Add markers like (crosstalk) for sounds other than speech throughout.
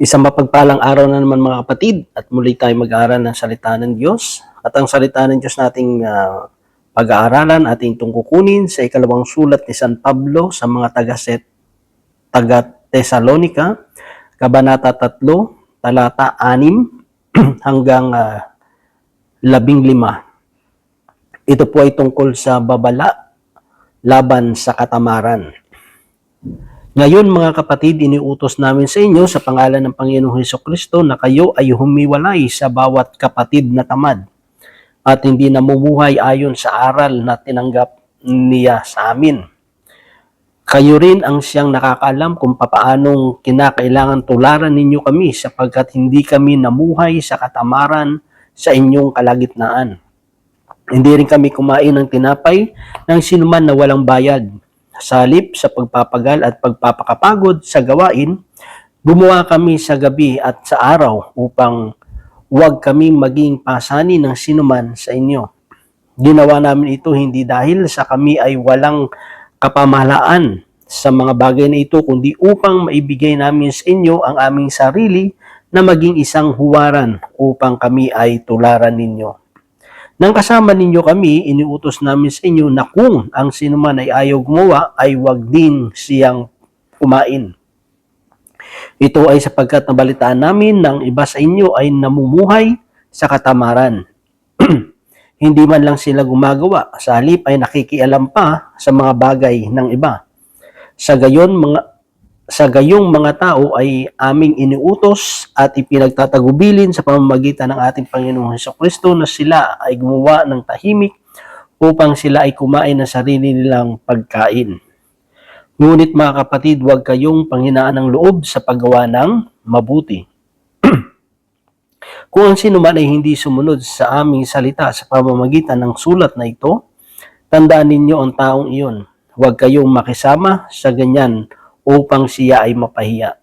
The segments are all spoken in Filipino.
Isang mapagpalang araw na naman mga kapatid at muli tayo mag-aaral ng salita ng Diyos. At ang salita ng Diyos nating ah, pag-aaralan, ating tungkukunin sa ikalawang sulat ni San Pablo sa mga taga-set taga Tesalonika, Kabanata 3, talata 6 (clears throat) hanggang ah, 15. Ito po ay tungkol sa babala laban sa katamaran. Ngayon mga kapatid, iniutos namin sa inyo sa pangalan ng Panginoong Heso Kristo na kayo ay humiwalay sa bawat kapatid na tamad at hindi namumuhay ayon sa aral na tinanggap niya sa amin. Kayo rin ang siyang nakakaalam kung papaanong kinakailangan tularan ninyo kami sapagkat hindi kami namuhay sa katamaran sa inyong kalagitnaan. Hindi rin kami kumain ng tinapay ng sinuman na walang bayad. Sa halip sa pagpapagal at pagpapakapagod sa gawain, gumawa kami sa gabi at sa araw upang huwag kami maging pasani ng sinuman sa inyo. Ginawa namin ito hindi dahil sa kami ay walang kapamahalaan sa mga bagay na ito, kundi upang maibigay namin sa inyo ang aming sarili na maging isang huwaran upang kami ay tularan ninyo. Nang kasama ninyo kami, iniutos namin sa inyo na kung ang sinuman ay ayaw gumawa, ay wag din siyang kumain. Ito ay sapagkat nabalitaan namin ng iba sa inyo ay namumuhay sa katamaran. (clears throat) Hindi man lang sila gumagawa, sa halip ay nakikialam pa sa mga bagay ng iba. Sa gayon, mga sa gayong mga tao ay aming iniutos at ipinagtatagubilin sa pamamagitan ng ating Panginoong Heso Kristo na sila ay gumawa ng tahimik upang sila ay kumain ng sarili nilang pagkain. Ngunit mga kapatid, huwag kayong panghinaan ng loob sa paggawa ng mabuti. (clears throat) Kung ang sino man ay hindi sumunod sa aming salita sa pamamagitan ng sulat na ito, tandaan ninyo ang taong iyon. Huwag kayong makisama sa ganyan upang siya ay mapahiya.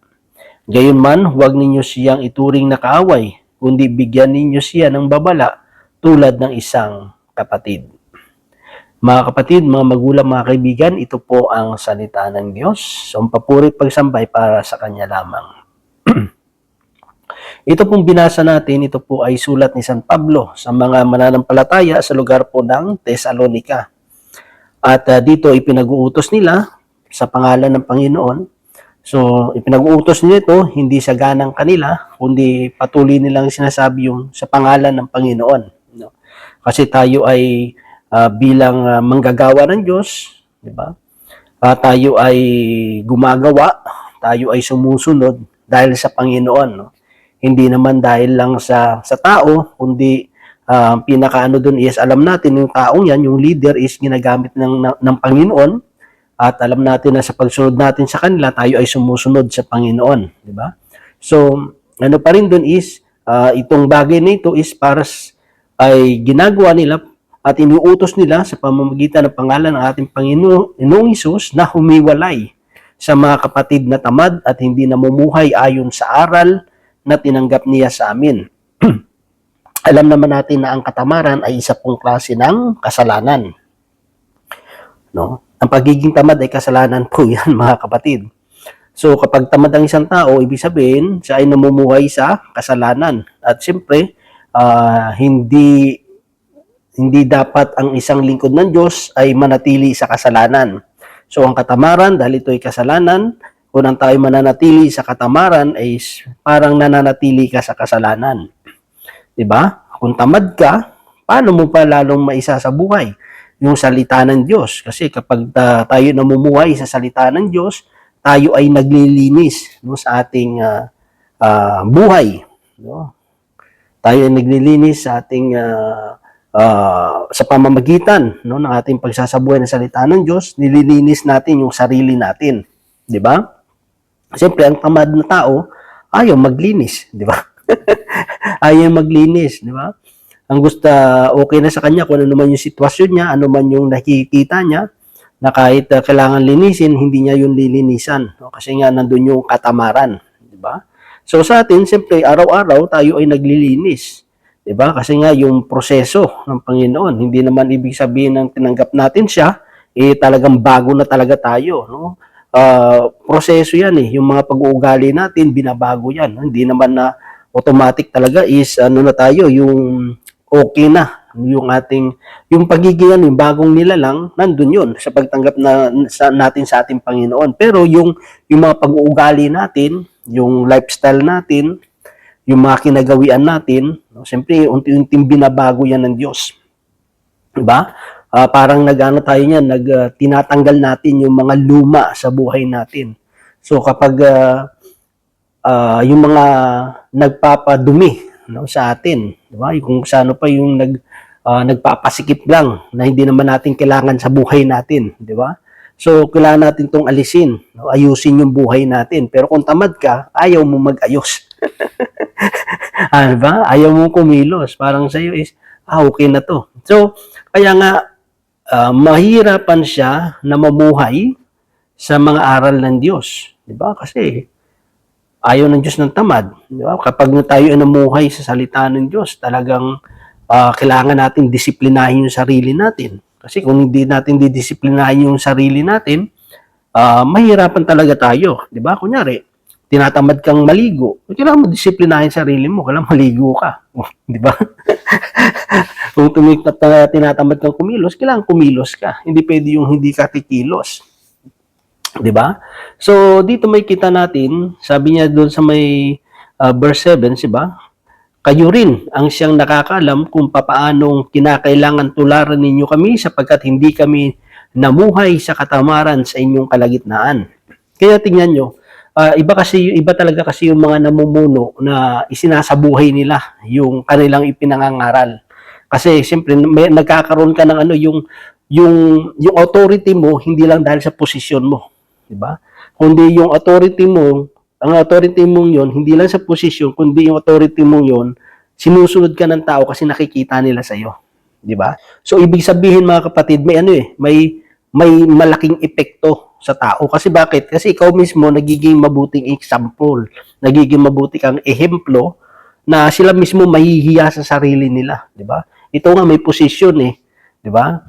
Gayunman, huwag ninyo siyang ituring na kaaway, kundi bigyan ninyo siya ng babala tulad ng isang kapatid. Mga kapatid, mga magulang, mga kaibigan, ito po ang salita ng Diyos. So, ang papuri pagsambay para sa Kanya lamang. (clears throat) ito pong binasa natin, ito po ay sulat ni San Pablo sa mga mananampalataya sa lugar po ng Tesalonika. At ah, dito ipinag-uutos nila sa pangalan ng Panginoon. So, ipinag-uutos nila ito, hindi sa ganang kanila, kundi patuloy nilang sinasabi yung sa pangalan ng Panginoon. No? Kasi tayo ay ah, bilang ah, manggagawa ng Diyos, di ba? Ah, tayo ay gumagawa, tayo ay sumusunod dahil sa Panginoon, no? Hindi naman dahil lang sa sa tao, kundi ang pinakaano doon is alam natin yung taong yan, yung leader is ginagamit ng ng, ng Panginoon at alam natin na sa pagsunod natin sa kanila, tayo ay sumusunod sa Panginoon, di ba? So, ano pa rin doon is ah, itong bagay na ito is para ay ginagawa nila at iniutos nila sa pamamagitan ng pangalan ng ating Panginoong Isus na humiwalay sa mga kapatid na tamad at hindi namumuhay ayon sa aral na tinanggap niya sa amin. (clears throat) Alam naman natin na ang katamaran ay isa pong klase ng kasalanan. No? Ang pagiging tamad ay kasalanan po (laughs) yan mga kapatid. So kapag tamad ang isang tao, ibig sabihin siya ay namumuhay sa kasalanan. At siyempre, ah, hindi hindi dapat ang isang lingkod ng Diyos ay manatili sa kasalanan. So ang katamaran, dahil ito ay kasalanan, kung ang tayo mananatili sa katamaran ay parang nananatili ka sa kasalanan. 'Di ba? Kung tamad ka, paano mo pa lalong maisa sa buhay yung salita ng Diyos? Kasi kapag ah, tayo namumuhay sa salita ng Diyos, tayo ay naglilinis no, sa ating ah, ah, buhay. No? Tayo ay naglilinis sa ating ah, ah, sa pamamagitan no, ng ating pagsasabuhay ng salita ng Diyos, nililinis natin yung sarili natin. 'Di ba? Siyempre, ang tamad na tao, ayaw maglinis, di ba? (laughs) ayaw maglinis, di ba? Ang gusto, okay na sa kanya kung ano man yung sitwasyon niya, ano man yung nakikita niya, na kahit uh, kailangan linisin, hindi niya yung lilinisan. No? Kasi nga, nandun yung katamaran, di ba? So sa atin, siyempre, araw-araw tayo ay naglilinis. 'Di ba? Kasi nga yung proseso ng Panginoon, hindi naman ibig sabihin ng tinanggap natin siya, eh talagang bago na talaga tayo, no? ah, proseso yan eh. Yung mga pag-uugali natin, binabago yan. Hindi naman na automatic talaga is ano na tayo, yung okay na. Yung ating yung pagiging ano, yung bagong nilalang nandun yun sa pagtanggap na sa, natin sa ating Panginoon. Pero yung yung mga pag-uugali natin yung lifestyle natin yung mga kinagawian natin no, siyempre unti-unting binabago yan ng Diyos. Diba? Ah, parang nagano tayo niyan nag ah, tinatanggal natin yung mga luma sa buhay natin. So kapag ah, ah, yung mga nagpapadumi no, sa atin, di ba? Kung sano pa yung nag ah, nagpapasikip lang na hindi naman natin kailangan sa buhay natin, di ba? So, kailangan natin tong alisin, no? ayusin yung buhay natin. Pero kung tamad ka, ayaw mo mag-ayos. (laughs) di ba? Ayaw mo kumilos. Parang sa'yo is, ah, okay na to. So, kaya nga, ah, mahirapan siya na mamuhay sa mga aral ng Diyos. Di ba? Kasi, ayaw ng Diyos ng tamad. Di ba? Kapag na tayo ay namuhay sa salita ng Diyos, talagang ah, kailangan natin disiplinahin yung sarili natin. Kasi kung hindi natin didisiplinahin yung sarili natin, ah, mahirapan talaga tayo. Di ba? Kunyari, tinatamad kang maligo, kailangan mo disiplinahin sarili mo, kailangan maligo ka. (laughs) Di ba? kung tumik- at, tinatamad kang kumilos, kailangan kumilos ka. Hindi pwede yung hindi ka kikilos. 'Di ba? So dito may kita natin, sabi niya doon sa may uh, verse 7, 'di ba? Kayo rin ang siyang nakakaalam kung papaanong kinakailangan tularan ninyo kami sapagkat hindi kami namuhay sa katamaran sa inyong kalagitnaan. Kaya tingnan nyo, ah, iba kasi iba talaga kasi yung mga namumuno na isinasabuhay nila yung kanilang ipinangangaral. Kasi siyempre may nagkakaroon ka ng ano yung yung yung authority mo hindi lang dahil sa posisyon mo, 'di ba? Kundi yung authority mo, ang authority mong 'yon hindi lang sa posisyon, kundi yung authority mong 'yon sinusunod ka ng tao kasi nakikita nila sa iyo, 'di ba? So ibig sabihin mga kapatid, may ano eh, may may malaking epekto sa tao. Kasi bakit? Kasi ikaw mismo nagiging mabuting example, nagiging mabuti kang ehemplo na sila mismo mahihiya sa sarili nila, 'di ba? Ito nga may posisyon eh, 'di ba?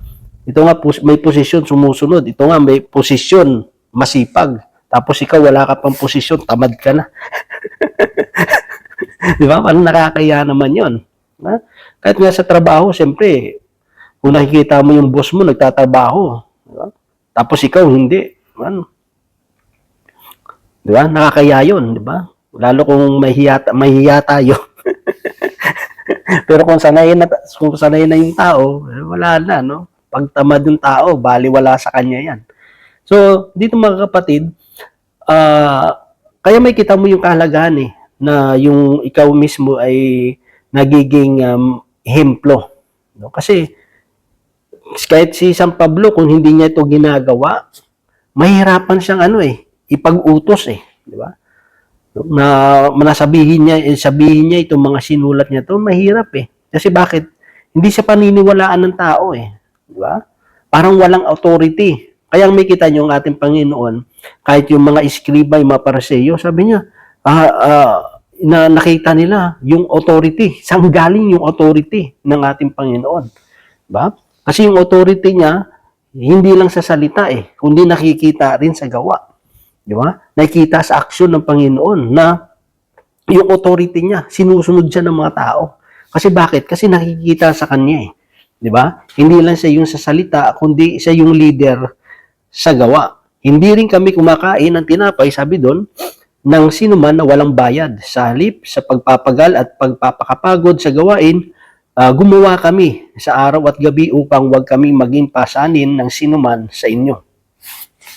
Ito nga may posisyon sumusunod. Ito nga may posisyon masipag. Tapos ikaw wala ka pang posisyon, tamad ka na. (laughs) 'Di ba? Parang nakakaya naman 'yon. Ha? Kahit nga sa trabaho, siyempre, kung nakikita mo yung boss mo nagtatrabaho, 'di ba? Tapos ikaw hindi. Ano? 'Di ba? Nakakaya 'yon, 'di ba? Lalo kung mahihiya mahihiya tayo. (laughs) Pero kung sanay na kung sanay na yung tao, eh, wala na, no? Pag tamad yung tao, bali wala sa kanya 'yan. So, dito mga kapatid, ah kaya may kita mo yung kahalagahan eh na yung ikaw mismo ay nagiging um, ehemplo, no? Kasi kahit si San Pablo kung hindi niya ito ginagawa, mahirapan siyang ano eh, ipag-utos eh, di ba? Na manasabihin niya, eh, sabihin niya itong mga sinulat niya to, mahirap eh. Kasi bakit? Hindi siya paniniwalaan ng tao eh, di ba? Parang walang authority. Kaya may kita niyo ang ating Panginoon, kahit yung mga iskriba, yung mga paraseyo, sabi niya, ah, ah, na nakita nila yung authority. Saan galing yung authority ng ating Panginoon? Ba? Kasi yung authority niya, hindi lang sa salita eh, kundi nakikita rin sa gawa. Di ba? Nakikita sa aksyon ng Panginoon na yung authority niya, sinusunod siya ng mga tao. Kasi bakit? Kasi nakikita sa kanya eh. Di ba? Hindi lang siya yung sa salita, kundi siya yung leader sa gawa. Hindi rin kami kumakain ng tinapay, sabi doon, ng sino man na walang bayad. Sa halip, sa pagpapagal at pagpapakapagod sa gawain, ah, gumawa kami sa araw at gabi upang wag kami maging pasanin ng sino man sa inyo.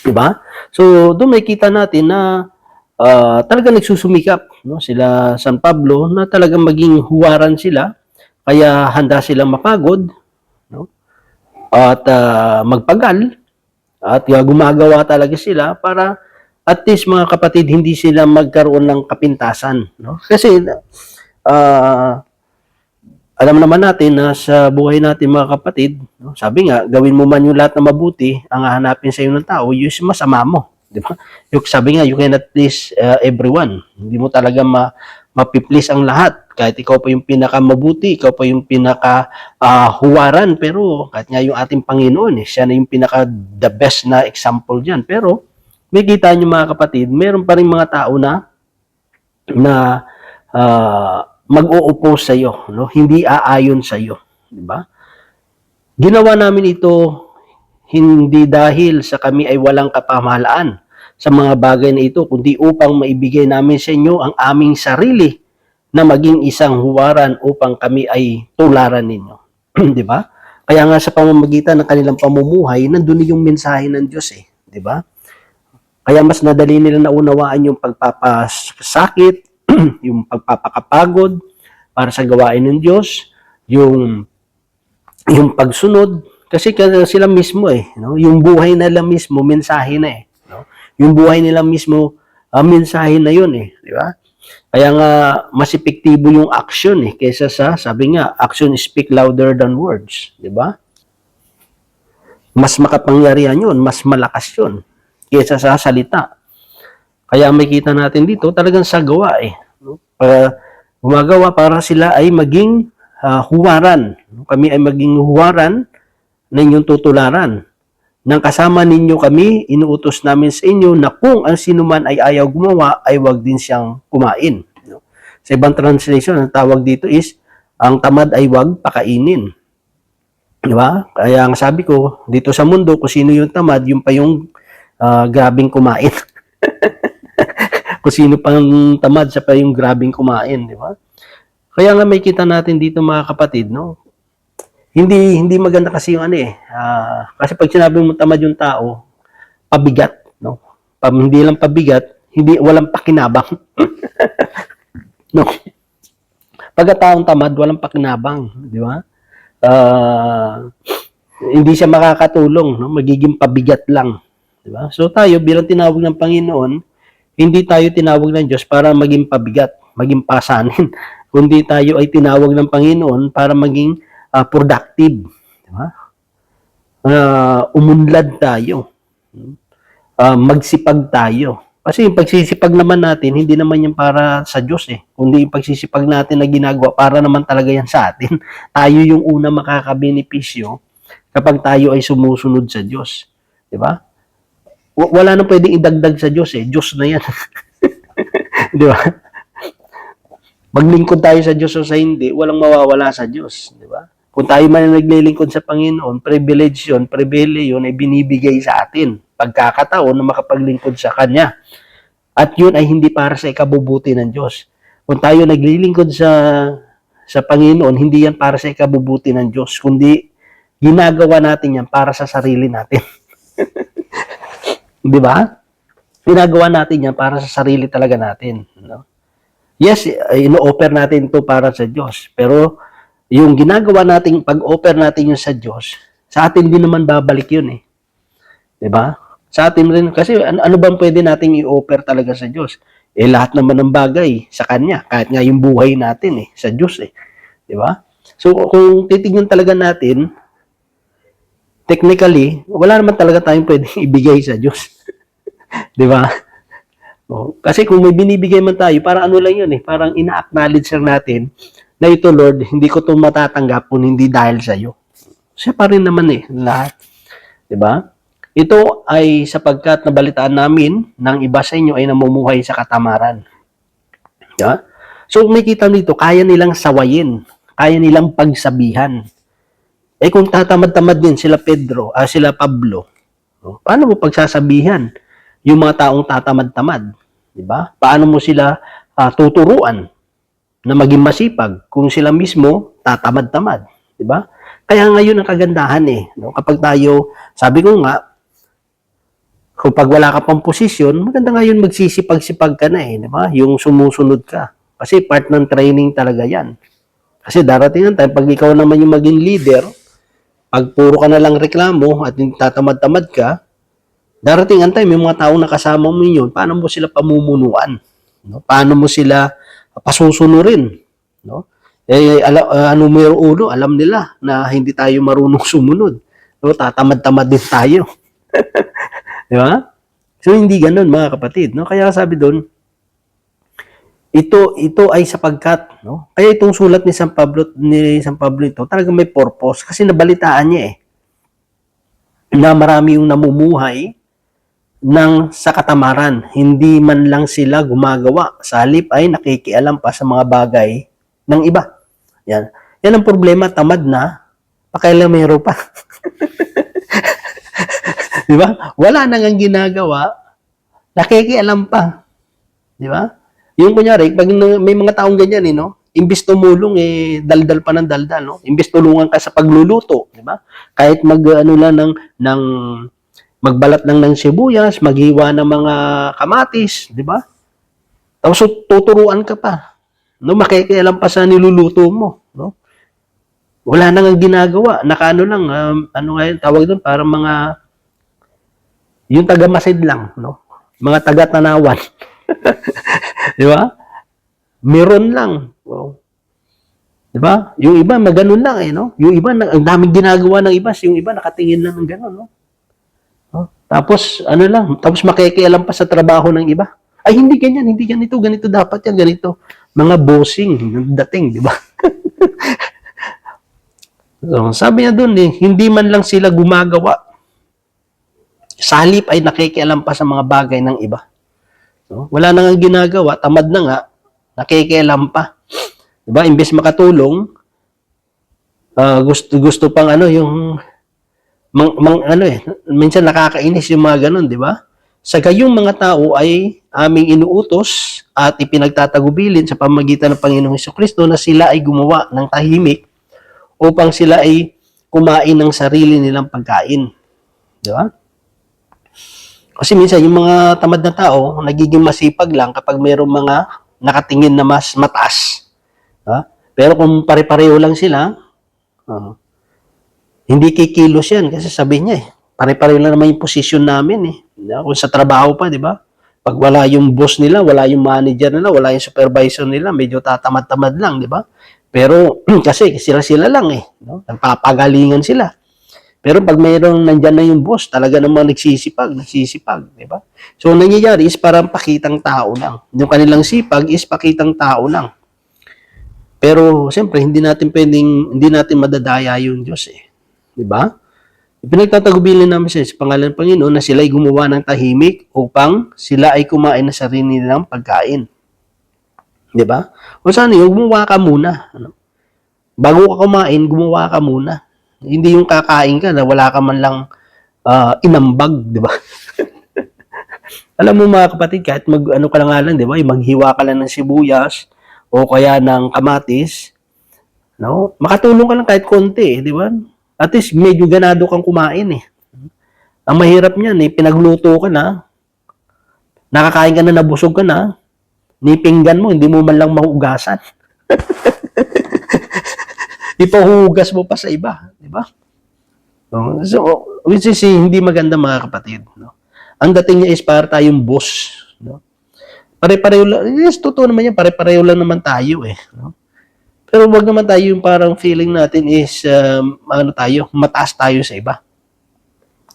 Diba? So, doon may kita natin na ah, talaga nagsusumikap no? sila San Pablo na talagang maging huwaran sila kaya handa silang mapagod no? at ah, magpagal at ah, gumagawa talaga sila para at least mga kapatid hindi sila magkaroon ng kapintasan no kasi ah alam naman natin na sa buhay natin mga kapatid, no, sabi nga, gawin mo man yung lahat na mabuti, ang hahanapin sa iyo ng tao, yung masama mo. Di ba? Yung, sabi nga, you cannot please uh, everyone. Hindi mo talaga ma, mapiplease ang lahat. Kahit ikaw pa yung pinakamabuti, ikaw pa yung pinaka ah, huwaran, pero kahit nga yung ating Panginoon, eh, siya na yung pinaka the best na example dyan. Pero, may kita nyo mga kapatid, meron pa rin mga tao na na ah, mag-o-oppose sa iyo, no? Hindi aayon sa iyo, di ba? Ginawa namin ito hindi dahil sa kami ay walang kapamahalaan sa mga bagay na ito, kundi upang maibigay namin sa inyo ang aming sarili na maging isang huwaran upang kami ay tularan ninyo. (clears throat) di ba? Kaya nga sa pamamagitan ng kanilang pamumuhay, nandun yung mensahe ng Diyos eh. Di ba? Kaya mas nadali nila naunawaan yung pagpapasakit, (clears throat) yung pagpapakapagod para sa gawain ng Diyos, yung yung pagsunod kasi ka- sila mismo eh, no? Yung buhay nila mismo mensahe na eh, no? Yung buhay nila mismo ah, mensahe na 'yun eh, di ba? Kaya nga mas epektibo yung action eh kaysa sa sabi nga action speak louder than words, di ba? Mas makapangyarihan 'yun, mas malakas 'yun kaysa sa salita. Kaya may kita natin dito talagang sa gawa eh. Para gumagawa para sila ay maging ah, huwaran. Kami ay maging huwaran na inyong tutularan. Nang kasama ninyo kami, inuutos namin sa inyo na kung ang sino man ay ayaw gumawa, ay wag din siyang kumain. Sa ibang translation, ang tawag dito is, ang tamad ay wag pakainin. Di ba? Kaya ang sabi ko, dito sa mundo, kung sino yung tamad, yung pa yung ah, grabing kumain. (laughs) kung sino pang tamad, siya pa yung grabing kumain. Di ba? Kaya nga may kita natin dito mga kapatid, no? Hindi hindi maganda kasi yung ano eh. ah, kasi pag sinabi mo tamad yung tao, pabigat, no? Pag hindi lang pabigat, hindi walang pakinabang. (laughs) no. Pagkataong tamad, walang pakinabang, di ba? Ah, hindi siya makakatulong, no? Magiging pabigat lang, di ba? So tayo bilang tinawag ng Panginoon, hindi tayo tinawag ng Diyos para maging pabigat, maging pasanin, (laughs) kundi tayo ay tinawag ng Panginoon para maging ah, productive. Di ba? Ah, umunlad tayo. Ah, magsipag tayo. Kasi yung pagsisipag naman natin, hindi naman yan para sa Diyos eh. Kundi yung pagsisipag natin na ginagawa, para naman talaga yan sa atin. (laughs) Tayo yung una makakabenepisyo kapag tayo ay sumusunod sa Diyos. Di ba? Wala nang pwedeng idagdag sa Diyos eh. Diyos na yan. (laughs) Di ba? Maglingkod tayo sa Diyos o sa hindi, walang mawawala sa Diyos. Di ba? Kung tayo man naglilingkod sa Panginoon, privilege yun, privilege yun ay binibigay sa atin. Pagkakataon na makapaglingkod sa Kanya. At yun ay hindi para sa ikabubuti ng Diyos. Kung tayo naglilingkod sa sa Panginoon, hindi yan para sa ikabubuti ng Diyos, kundi ginagawa natin yan para sa sarili natin. (laughs) Di ba? Ginagawa natin yan para sa sarili talaga natin. No? Yes, ino-offer natin ito para sa Diyos. Pero yung ginagawa nating pag-offer natin yun sa Diyos, sa atin din naman babalik yun eh. 'Di ba? Sa atin rin kasi ano, ano bang pwede nating i-offer talaga sa Diyos? Eh lahat naman ng bagay sa kanya, kahit nga yung buhay natin eh sa Diyos eh. 'Di ba? So kung titignan talaga natin technically, wala naman talaga tayong pwedeng (laughs) ibigay sa Diyos. (laughs) 'Di ba? Oh, kasi kung may binibigay man tayo, parang ano lang yun eh, parang ina-acknowledge lang natin na ito Lord, hindi ko ito matatanggap kung hindi dahil sa iyo. Siya pa rin naman eh, lahat. 'Di ba? Ito ay sapagkat nabalitaan namin ng iba sa inyo ay namumuhay sa katamaran. Yeah? So may kita dito, kaya nilang sawayin, kaya nilang pagsabihan. Eh kung tatamad-tamad din sila Pedro, ah, sila Pablo, no? paano mo pagsasabihan yung mga taong tatamad-tamad? 'Di ba? Paano mo sila ah, tuturuan na maging masipag kung sila mismo tatamad-tamad, 'di ba? Kaya ngayon ang kagandahan eh, no? Kapag tayo, sabi ko nga, kung pag wala ka pang posisyon, maganda ngayon magsisipag-sipag ka na eh, di ba? Yung sumusunod ka. Kasi part ng training talaga yan. Kasi darating ang time, pag ikaw naman yung maging leader, pag puro ka na lang reklamo at tatamad-tamad ka, darating ang time, yung mga taong nakasama mo yun, paano mo sila pamumunuan? No? Paano mo sila pasusunurin? No? Eh, ala, uh, ano mayroong ulo, alam nila na hindi tayo marunong sumunod. No? Tatamad-tamad din tayo. (laughs) Di ba? So, hindi ganun, mga kapatid. No? Kaya sabi doon, ito ito ay sapagkat no kaya itong sulat ni San Pablo ni San Pablo ito talagang may purpose kasi nabalitaan niya eh na marami yung namumuhay ng sa katamaran. Hindi man lang sila gumagawa. Sa halip ay nakikialam pa sa mga bagay ng iba. Yan. Yan ang problema, tamad na, pakailamero pa. (laughs) Di ba? Wala nang ang ginagawa, nakikialam pa. Di ba? Yung kunyari, pag may mga taong ganyan, eh, no? Imbis tumulong, eh, daldal pa ng daldal, no? Imbis tulungan ka sa pagluluto, di ba? Kahit mag, ano lang, ng, ng, magbalat lang ng sibuyas, maghiwa ng mga kamatis, di ba? Tapos tuturuan ka pa. No, makikialam pa sa niluluto mo, no? Wala nang ang ginagawa. Nakaano lang, um, ano nga yun, tawag doon, parang mga, yung taga-masid lang, no? Mga taga-tanawan. (laughs) Di ba? Meron lang. Wow. Di ba? Yung iba, maganon lang eh, no? Yung iba, ang daming ginagawa ng iba, yung iba nakatingin lang ng gano'n, no? Tapos, ano lang, tapos makikialam pa sa trabaho ng iba. Ay, hindi ganyan, hindi ganito, ganito dapat yan, ganito. Mga bossing, ng dating, di ba? (laughs) so, sabi niya doon eh, hindi man lang sila gumagawa. Sa halip ay nakikialam pa sa mga bagay ng iba. No? Wala na ginagawa, tamad na nga, nakikialam pa. Diba? Imbes makatulong, ah, gusto gusto pang ano yung mang, mang- ano eh, minsan nakakainis yung mga ganun, di ba? Sa gayong mga tao ay aming inuutos at ipinagtatagubilin sa pamagitan ng Panginoong Hesus Kristo na sila ay gumawa ng tahimik upang sila ay kumain ng sarili nilang pagkain. Di ba? Kasi minsan yung mga tamad na tao, nagiging masipag lang kapag mayroong mga nakatingin na mas mataas. Ha? Pero kung pare-pareho lang sila, ah, hindi kikilos yan kasi sabi niya eh, pare-pareho lang naman yung posisyon namin eh. Kung sa trabaho pa, di ba? Pag wala yung boss nila, wala yung manager nila, wala yung supervisor nila, medyo tatamad-tamad lang, di ba? Pero (clears throat) kasi sila-sila lang eh, no? Nagpapagalingan sila. Pero pag mayroong nandyan na yung boss, talaga namang nagsisipag, nagsisipag, di ba? So, ang nangyayari is parang pakitang tao lang. Yung kanilang sipag is pakitang tao lang. Pero, siyempre, hindi natin pwedeng, hindi natin madadaya yung Diyos eh. Di ba? Ipinagtatagubilin namin sa sa pangalan ng Panginoon na sila ay gumawa ng tahimik upang sila ay kumain na sarili nilang pagkain. Di ba? O sana yung gumawa ka muna. Ano? Bago ka kumain, gumawa ka muna. Hindi yung kakain ka na wala ka man lang ah, inambag, di ba? (laughs) Alam mo mga kapatid, kahit mag, ano ka lang nga lang, di ba? Maghiwa ka lang ng sibuyas o kaya ng kamatis, no? Makatulong ka lang kahit konti, di ba? At least medyo ganado kang kumain eh. Ang mahirap niyan eh, pinagluto ka na, nakakain ka na, nabusog ka na, nipinggan mo, hindi mo man lang mahugasan. (laughs) Ipahugas mo pa sa iba, di ba? So, which is eh, hindi maganda mga kapatid. No? Ang dating niya is para tayong boss. No? Pare-pareho lang. Yes, totoo naman yan. Pare-pareho lang naman tayo eh. No? Pero wag naman tayo yung parang feeling natin is um, ano tayo, mataas tayo sa iba.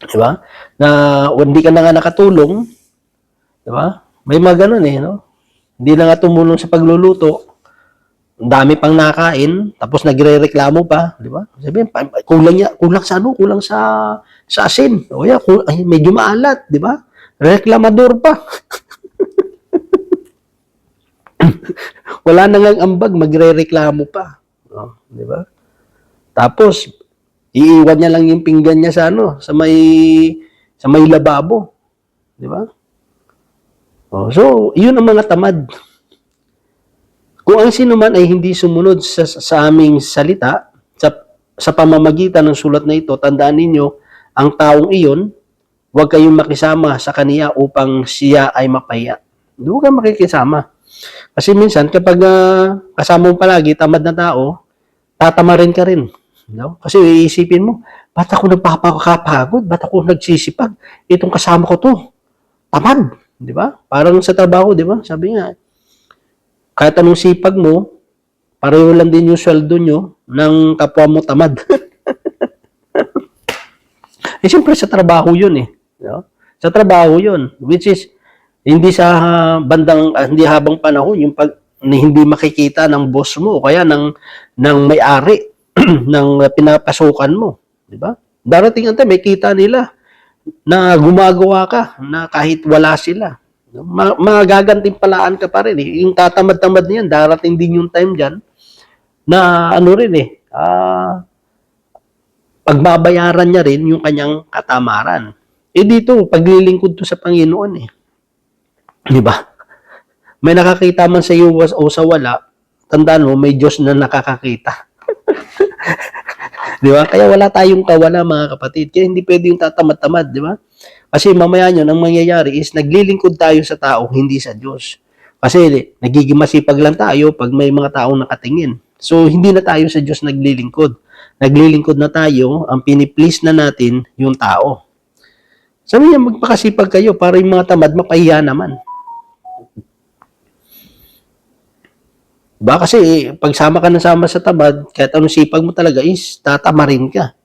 Di ba? Na hindi ka na nga nakatulong, di ba? May mga ganun eh, no? Hindi na nga tumulong sa pagluluto, ang dami pang nakain, tapos nagre-reklamo pa, di ba? Pa- kulang niya, kulang sa ano, kulang sa sa asin. O ay, medyo maalat, di ba? Reklamador pa. (laughs) (laughs) Wala na ngang ambag, magre-reklamo pa. O, di ba? Tapos, iiwan niya lang yung pinggan niya sa ano, sa may sa may lababo. Di ba? Oh, so, yun ang mga tamad. Kung ang sino man ay hindi sumunod sa, sa aming salita, sa, sa pamamagitan ng sulat na ito, tandaan ninyo, ang taong iyon, huwag kayong makisama sa kaniya upang siya ay mapaya. Huwag kang makikisama. Kasi minsan, kapag ah, kasama mo palagi, tamad na tao, tatama rin ka rin. No? Kasi iisipin mo, ba't ako nagpapakapagod? Ba't ako nagsisipag? Itong kasama ko to, tamad. Di ba? Parang sa trabaho, di ba? Sabi nga, kahit anong sipag mo, pareho lang din yung sweldo nyo ng kapwa mo tamad. (laughs) eh, siyempre sa trabaho yun eh. No? Sa trabaho yun. Which is, hindi sa bandang, ah, hindi habang panahon, yung pag, hindi makikita ng boss mo o kaya ng, ng may-ari (clears throat) ng pinapasukan mo. Di ba? Darating ang time, may kita nila na gumagawa ka na kahit wala sila. Ma- magagantimpalaan ka pa rin eh. Yung tatamad-tamad niyan, darating din yung time dyan na ano rin eh, ah, pagbabayaran niya rin yung kanyang katamaran. Eh dito, paglilingkod to sa Panginoon eh. Di ba? May nakakita man sa iyo o sa wala, tandaan mo, may Diyos na nakakakita. (laughs) di ba? Kaya wala tayong kawala mga kapatid. Kaya hindi pwede yung tatamad-tamad, di ba? Kasi mamaya nyo, ang mangyayari is naglilingkod tayo sa tao, hindi sa Diyos. Kasi nagiging masipag lang tayo pag may mga taong nakatingin. So, hindi na tayo sa Diyos naglilingkod. Naglilingkod na tayo, ang piniplease na natin yung tao. Sabi niya, magpakasipag kayo para yung mga tamad mapahiya naman. Diba? Kasi pagsama ka ng sama sa tamad, kahit anong sipag mo talaga is tatamarin ka.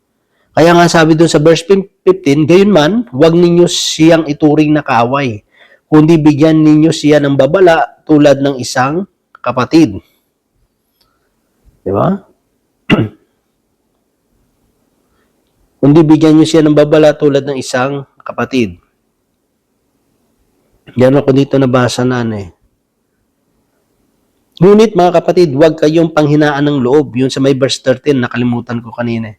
Kaya nga sabi doon sa verse 15, gayon man, huwag ninyo siyang ituring na kaway, kundi bigyan ninyo siya ng babala tulad ng isang kapatid. Di ba? (clears throat) kundi bigyan niyo siya ng babala tulad ng isang kapatid. Yan ako dito nabasa na eh. Ngunit mga kapatid, huwag kayong panghinaan ng loob. Yun sa may verse 13, nakalimutan ko kanina. eh.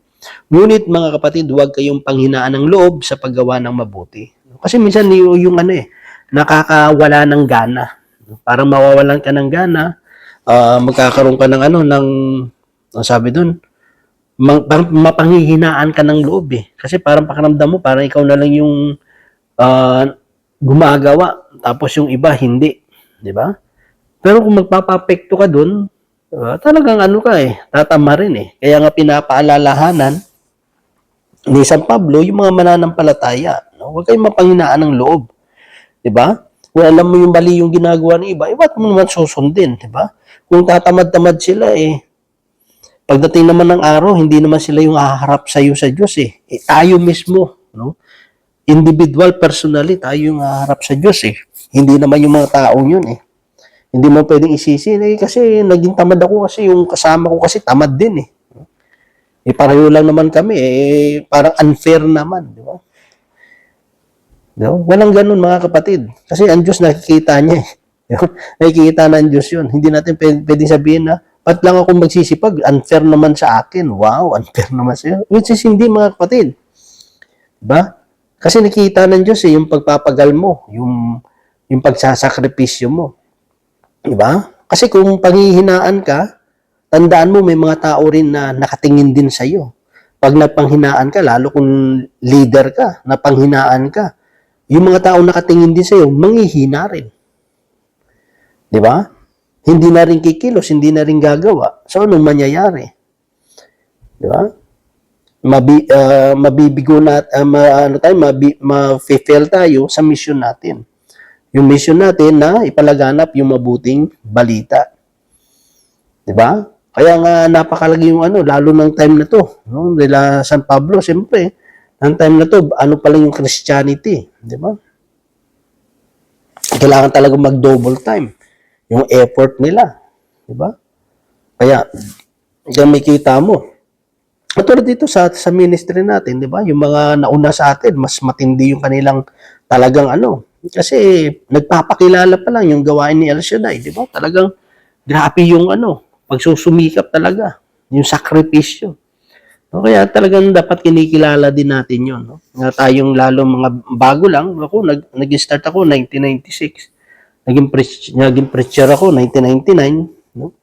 Ngunit mga kapatid, huwag kayong panghinaan ng loob sa paggawa ng mabuti. Kasi minsan yung, ano eh, nakakawala ng gana. Parang mawawalan ka ng gana, ah, magkakaroon ka ng ano, ng, ang sabi doon, mapanghihinaan ka ng loob eh. Kasi parang pakiramdam mo, parang ikaw na lang yung ah, gumagawa, tapos yung iba hindi. Di ba? Pero kung magpapapekto ka dun, diba, talagang ano ka eh, tatama rin eh. Kaya nga pinapaalalahanan ni San Pablo yung mga mananampalataya. No? Huwag kayong mapanghinaan ng loob. Ba? Kung alam mo yung mali yung ginagawa ng iba, eh, ba't mo naman susundin? Di ba? Kung tatamad-tamad sila eh, pagdating naman ng araw, hindi naman sila yung haharap sa iyo sa Diyos eh. eh tayo mismo, no? Individual, personally, tayo yung haharap sa Diyos eh. Hindi naman yung mga taong yun eh. Hindi mo pwedeng isisi eh, kasi naging tamad ako kasi yung kasama ko kasi tamad din eh. Eh pareho lang naman kami eh parang unfair naman, di ba? Ba? Walang ganun mga kapatid. Kasi ang Diyos nakikita niya eh. (laughs) Nakikita ng Diyos yun. Hindi natin pwede, pwedeng sabihin na Ba't lang ako magsisipag? Unfair naman sa akin. Wow, (laughs) unfair naman sa iyo. Which is hindi mga kapatid. Diba? Kasi nakita ng Diyos eh, yung pagpapagal mo, yung, yung pagsasakripisyo mo. Diba? Kasi kung panghihinaan ka, tandaan mo may mga tao rin na nakatingin din sa iyo. Pag napanghinaan ka, lalo kung leader ka, napanghinaan ka, yung mga tao nakatingin din sa iyo, manghihina rin. Di ba? Hindi na rin kikilos, hindi na rin gagawa. So, anong mangyayari? Di ba? Mabi, ah, mabibigo na, uh, ma, ano tayo, mabi, ma-fail tayo sa mission natin. Yung mission natin na ipalaganap yung mabuting balita. Di ba? Kaya nga napakalagi yung ano, lalo ng time na to. No? Nila San Pablo, siyempre, ng time na to, ano pala yung Christianity. Di ba? Kailangan talaga mag-double time yung effort nila. Di ba? Kaya, yung may kita mo. Katulad dito sa, sa ministry natin, di ba? Yung mga nauna sa atin, mas matindi yung kanilang talagang ano. Kasi nagpapakilala pa lang yung gawain ni El Shaddai, di ba? Talagang grabe yung ano, pagsusumikap talaga. Yung sakripisyo. No, kaya talagang dapat kinikilala din natin yun. No? Nga tayong lalo mga bago lang. Ako, nag, nag-start ako 1996 naging, preach, naging preacher ako, 1999. No?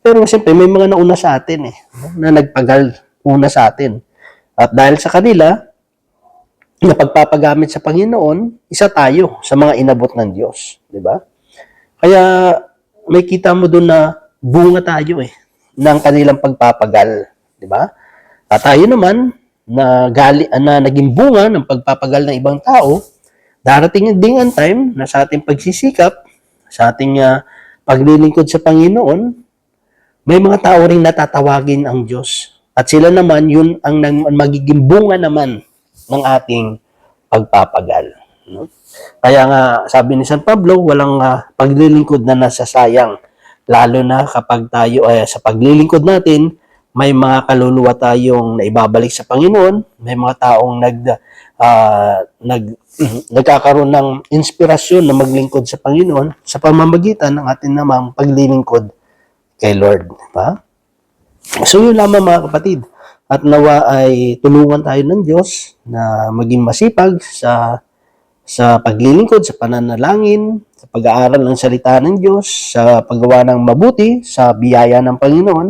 Pero siyempre, may mga nauna sa atin eh, no? na nagpagal una sa atin. At dahil sa kanila, na pagpapagamit sa Panginoon, isa tayo sa mga inabot ng Diyos. Di ba? Kaya may kita mo doon na bunga tayo eh, ng kanilang pagpapagal. Di ba? At tayo naman, na, gali, na naging bunga ng pagpapagal ng ibang tao, darating din ang time na sa ating pagsisikap, sa ating uh, paglilingkod sa Panginoon, may mga tao ring natatawagin ang Diyos. At sila naman, yun ang magiging bunga naman ng ating pagpapagal. No? Kaya nga, sabi ni San Pablo, walang uh, paglilingkod na nasasayang. Lalo na kapag tayo, eh, sa paglilingkod natin, may mga kaluluwa tayong naibabalik sa Panginoon, may mga taong nag, ah, nag (clears throat) nagkakaroon ng inspirasyon na maglingkod sa Panginoon sa pamamagitan ng ating namang paglilingkod kay Lord, di ba? So yun lamang mga kapatid. At nawa ay tulungan tayo ng Diyos na maging masipag sa sa paglilingkod, sa pananalangin, sa pag-aaral ng salita ng Diyos, sa paggawa ng mabuti, sa biyaya ng Panginoon,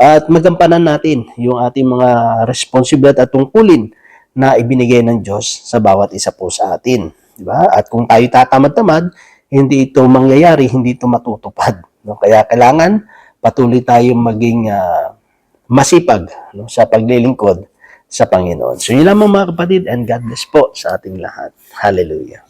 at magampanan natin yung ating mga responsibilidad at tungkulin na ibinigay ng Diyos sa bawat isa po sa atin. Di ba? At kung tayo tatamad-tamad, hindi ito mangyayari, hindi ito matutupad. No? Kaya kailangan patuloy tayong maging ah, masipag no? sa paglilingkod sa Panginoon. So yun lamang mga kapatid and God bless po sa ating lahat. Hallelujah.